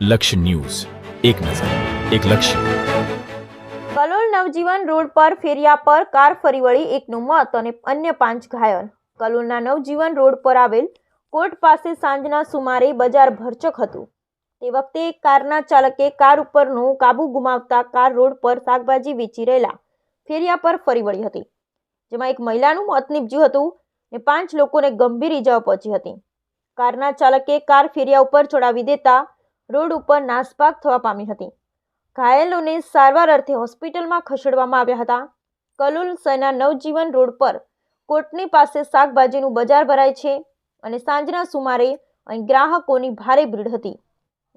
લક્ષ્ય ન્યૂઝ. એક નજર, એક લક્ષ્ય. કલોલ નવજીવન રોડ પર ફેરિયા પર કાર ફરી વળી એકનું મોત અને અન્ય પાંચ ઘાયલ. કલોલના નવજીવન રોડ પર આવેલ કોર્ટ પાસે સાંજના સુમારે બજાર ભરચક હતું. તે વખતે કારના ચાલકે કાર ઉપરનું કાબુ ગુમાવતા કાર રોડ પર શાકભાજી વેચી રહેલા ફેરિયા પર ફરી વળી હતી. જેમાં એક મહિલાનું મોત નીપજ્યું હતું ને પાંચ લોકોને ગંભીર ઇજાઓ પહોંચી હતી. કારના ચાલકે કાર ફેરિયા ઉપર ચડાવી દેતા રોડ ઉપર નાસભાગ થવા પામી હતી. ઘાયલોને સારવાર અર્થે હોસ્પિટલમાં ખસેડવામાં આવ્યા હતા. કલોલ સના નવજીવન રોડ પર કોટની પાસે શાકભાજીનું બજાર ભરાય છે અને સાંજના સુમારે અહીં ગ્રાહકોની ભારે ભીડ હતી.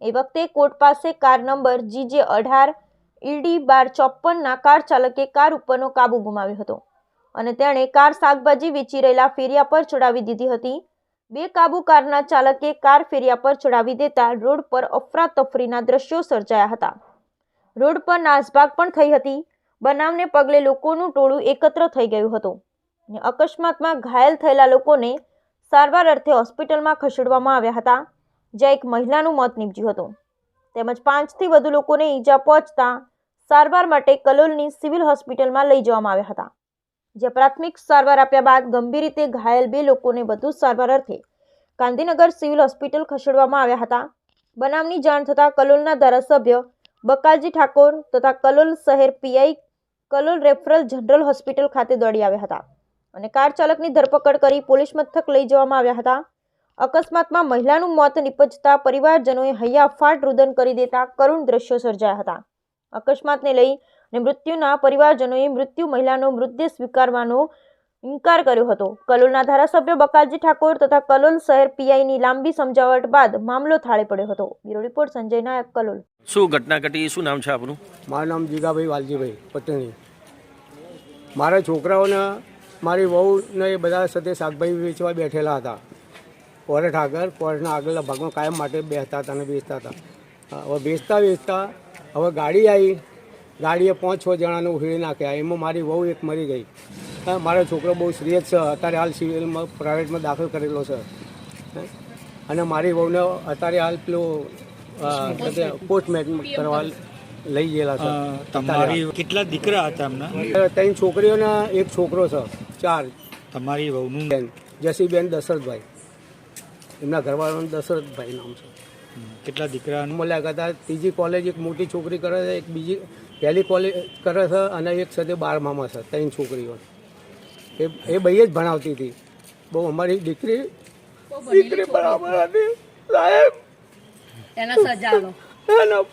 એ વખતે કોર્ટ પાસે કાર નંબર જીજે અઢાર ઈડી બાર ચોપ્પનના કાર ચાલકે કાર ઉપરનો કાબુ ગુમાવ્યો હતો અને તેણે કાર શાકભાજી વેચી રહેલા ફેરિયા પર ચડાવી દીધી હતી. બે કાબુ કારના ચાલકે કાર ફેરિયા પર ચડાવી દેતા રોડ પર અફરાતફરીના દ્રશ્યો સર્જાયા હતા. રોડ પર નાસભાગ પણ થઈ હતી. બનાવને પગલે લોકોનું ટોળું એકત્ર થઈ ગયું હતું અને અકસ્માતમાં ઘાયલ થયેલા લોકોને સારવાર અર્થે હોસ્પિટલમાં ખસેડવામાં આવ્યા હતા. જ્યાં એક મહિલાનું મોત નીપજ્યું હતું. તેમજ પાંચથી વધુ લોકોને ઈજા પહોંચતા સારવાર માટે કલોલની સિવિલ હોસ્પિટલમાં લઈ જવામાં આવ્યા હતા. જ્યાં પ્રાથમિક સારવાર આપ્યા બાદ ગંભીર રીતે ઘાયલ બે લોકોને વધુ સારવાર અર્થે ગાંધીનગર સિવિલ હોસ્પિટલ ખસેડવામાં આવ્યા હતા. બનાવની જાણ થતાં કલોલના ધારાસભ્ય બકાજી ઠાકોર તથા કલોલ શહેર PI Kalol referral general hospital ખાતે દોડી આવ્યા હતા અને કાર ચાલકની ધરપકડ કરી પોલીસ મથક લઈ જવામાં આવ્યા હતા. અકસ્માતમાં મહિલાનું મોત નિપજતા પરિવારજનોએ હૈયાફાટ રુદન કરી દેતા કરુણ દ્રશ્યો સર્જાયા હતા. અકસ્માતને લઈ અને મૃત્યુના પરિવારજનોએ મૃત્યુ મહિલાનો મૃતદેહ સ્વીકારવાનો ઇનકાર કર્યો હતો. કલોલના ધારાસભ્ય બકાજી ઠાકોર તથા કલોલ શહેર પીઆઈની લાંબી સમજાવટ બાદ મામલો થાળે પડ્યો હતો. Bureau report Sanjay Nayak Kalol. શું ઘટના ઘટી? શું નામ છે આપનું? મારું નામ જીગાભાઈ વાલજીભાઈ પટણી. મારા છોકરાઓને મારી વહુને એ બધા સાથે શાકભાજી વેચવા બેઠેલા હતા. પોરઠ આગળ પોરઠના આગળના ભાગમાં કાયમ માટે બેસતા હતા અને વેચતા હતા. હવે વેચતા વેચતા હવે ગાડી આવી. ગાડીએ પાંચ છ જણાને ઉખેડી નાખ્યા. એમાં મારી વહુ એક મરી ગઈ. હા, મારો છોકરો બહુ સિરિયસ છે. અત્યારે હાલ સિવિલમાં પ્રાઇવેટમાં દાખલ કરેલો છે. હે. અને મારી વહુને અત્યારે હાલ પેલું પોસ્ટમેટ કરવા લઈ ગયેલા છે. તમારી કેટલા દીકરા હતા એમના? ત્રણ છોકરીઓને એક છોકરો છે. ચાર. તમારી વહુનું? બેન. જસીબેન દશરથભાઈ. એમના ઘરવાળાનું દશરથભાઈ નામ છે. કેટલા દીકરા મળ્યા કરતા. ત્રીજી કોલેજ એક મોટી છોકરી કરે છે એક બીજી પહેલી કોલેજ કરે છે અને એક સાથે બારમામાં છે ત્રણ છોકરીઓ. એ એ ભાઈ જ ભણાવતી હતી. બહુ અમારી દીકરી દીકરી બરાબર હતી. સાહેબ. એના સજાનો. એના